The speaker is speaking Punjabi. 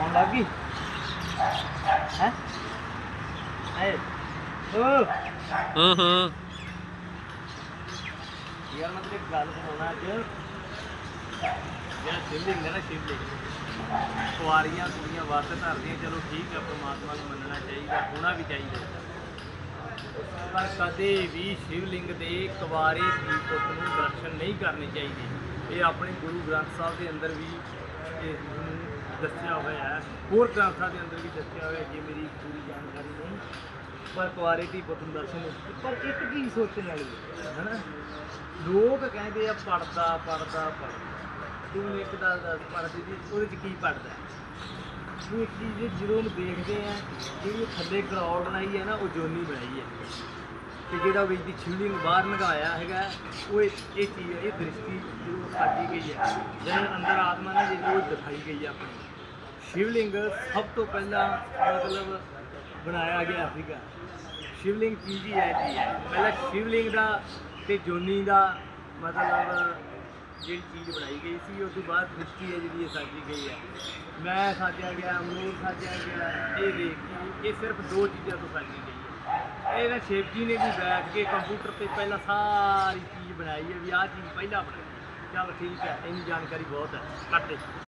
ਆਉਣ ਲੱਗ ਗਈ ਹੈ ਹੈ ਓ ਹੂੰ ਹੂੰ ਯਾਰ ਮੈਂ ਤੇਰੇ ਇੱਕ ਗੱਲ ਸੁਣਾਉਣਾ ਅੱਜ ਜਿਹੜਾ ਸ਼ਿਵਲਿੰਗ ਹੈ ਨਾ ਸ਼ਿਵਲਿੰਗ ਕੁਆਰੀਆਂ ਕੁੜੀਆਂ ਵਰਤ ਧਰਦੀਆਂ ਚਲੋ ਠੀਕ ਹੈ ਪ੍ਰਮਾਤਮਾ ਨੂੰ ਮੰਨਣਾ ਚਾਹੀਦਾ ਹੋਣਾ ਵੀ ਚਾਹੀਦਾ ਪਰ ਕਦੇ ਵੀ ਸ਼ਿਵਲਿੰਗ ਦੇ ਕੁਵਾਰੇ ਦੀ ਪੁੱਤ ਨੂੰ ਦਰਸ਼ਨ ਨਹੀਂ ਕਰਨੇ ਚਾਹੀਦੇ ਇਹ ਆਪਣੇ ਗੁਰੂ ਗ੍ਰੰਥ ਸਾਹਿਬ ਦੇ ਅੰਦਰ ਵੀ ਇਸ ਦੱਸਿਆ ਹੋਇਆ ਹੈ। ਹੋਰ ਗ੍ਰੰਥਾਂ ਦੇ ਅੰਦਰ ਵੀ ਦੱਸਿਆ ਹੋਇਆ ਜੇ ਮੇਰੀ ਪੂਰੀ ਜਾਣਕਾਰੀ ਨਹੀਂ, ਪਰ ਕੁਆਰੇ ਦੀ ਪੁੱਤ ਨੂੰ ਦਰਸ਼ਨ ਪਰ ਇੱਕ ਚੀਜ਼ ਸੋਚਣ ਵਾਲੀ ਹੈ, ਹਨਾ? ਲੋਕ ਕਹਿੰਦੇ ਆ ਪੜਦਾ ਪੜਦਾ ਪੜਦਾ ਤੂੰ ਇੱਕ ਦਾ ਦੱਸ ਪੜਦੀ ਦੀ ਉਹਦੇ ਚ ਕੀ ਪੜਦਾ ਤੂੰ ਇੱਕ ਚੀਜ਼ ਜਦੋਂ ਉਹਨੂੰ ਦੇਖਦੇ ਆ, ਜਿਹੜੀ ਥੱਲੇ ਗਰਾਊਂਡ ਬਣਾਈ ਹੈ ਨਾ, ਉਹ ਜੋਨੀ ਬਣਾਈ ਹੈ। ਤੇ ਜਿਹੜਾ ਵਿੱਚ ਦੀ ਸ਼ਿਵਲਿੰਗ ਬਾਹਰ ਲਗਾਇਆ ਹੈਗਾ, ਉਹ ਇਹ ਇਹ ਚੀਜ਼ ਇਹ ਦ੍ਰਿਸ਼ਟੀ ਜੋ ਸਾਡੀ ਗਈ ਹੈ। ਜਿਹਦੇ ਅੰਦਰ ਆਤਮਾ ਨੇ ਜਿਹੜੀ ਉਹ ਦਿਖਾਈ ਗਈ ਹੈ ਆਪਣੀ। ਸ਼ਿਵਲਿੰਗ ਸਭ ਤੋਂ ਪਹਿਲਾਂ ਮਤਲਬ ਬਣਾਇਆ ਗਿਆ ਸੀਗਾ। ਸ਼ਿਵਲਿੰਗ ਕੀ ਜੀ ਹੈ ਜੀ? ਹੈ ਪਹਿਲਾਂ ਸ਼ਿਵਲਿੰਗ ਦਾ ਤੇ ਜੋਨੀ ਦਾ ਮਤਲਬ ਜਿਹੜੀ ਚੀਜ਼ ਬਣਾਈ ਗਈ ਸੀ, ਉਸ ਤੋਂ ਬਾਅਦ ਦ੍ਰਿਸ਼ਟੀ ਹੈ ਜਿਹੜੀ ਇਹ ਸਾਜੀ ਗਈ ਹੈ। ਮੈਂ ਸਾਜਿਆ ਗਿਆ ਮੂਰ ਸਾਜਿਆ ਗਿਆ, ਇਹ ਦੇਖ ਕੇ ਇਹ ਸਿਰਫ ਦੋ ਚੀਜ਼ਾਂ ਤੋਂ ਸਾਜੀ ਗਈ ਹੈ। ਇਹ ਨਾ ਸ਼ਿਵ ਜੀ ਨੇ ਵੀ ਬੈਠ ਕੇ ਕੰਪਿਊਟਰ ਤੇ ਪਹਿਲਾਂ ਸਾਰੀ ਚੀਜ਼ ਬਣਾਈ ਹੈ ਵੀ ਆਹ ਚੀਜ਼ ਪਹਿਲਾਂ ਬਣਾਈ। ਚੱਲ ਠੀਕ ਹੈ, ਇੰਨੀ ਜਾਣਕਾਰੀ ਬਹੁਤ ਹੈ। ਕਰਦੇ